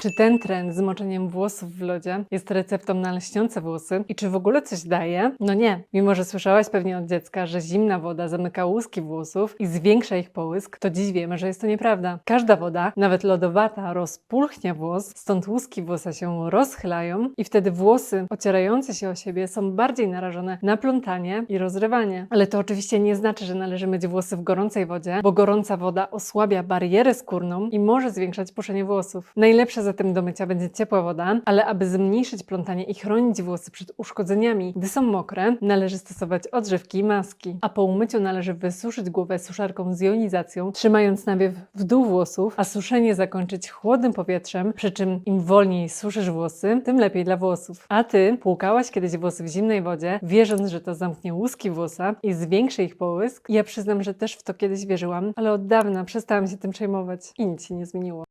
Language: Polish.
Czy ten trend z moczeniem włosów w lodzie jest receptą na lśniące włosy i czy w ogóle coś daje? No nie. Mimo, że słyszałaś pewnie od dziecka, że zimna woda zamyka łuski włosów i zwiększa ich połysk, to dziś wiemy, że jest to nieprawda. Każda woda, nawet lodowata, rozpulchnia włos, stąd łuski włosa się rozchylają i wtedy włosy ocierające się o siebie są bardziej narażone na plątanie i rozrywanie. Ale to oczywiście nie znaczy, że należy myć włosy w gorącej wodzie, bo gorąca woda osłabia barierę skórną i może zwiększać puszczenie włosów. Najlepsza zatem do mycia będzie ciepła woda, ale aby zmniejszyć plątanie i chronić włosy przed uszkodzeniami, gdy są mokre, należy stosować odżywki i maski. A po umyciu należy wysuszyć głowę suszarką z jonizacją, trzymając nawiew w dół włosów, a suszenie zakończyć chłodnym powietrzem, przy czym im wolniej suszysz włosy, tym lepiej dla włosów. A ty płukałaś kiedyś włosy w zimnej wodzie, wierząc, że to zamknie łuski włosa i zwiększy ich połysk? Ja przyznam, że też w to kiedyś wierzyłam, ale od dawna przestałam się tym przejmować i nic się nie zmieniło.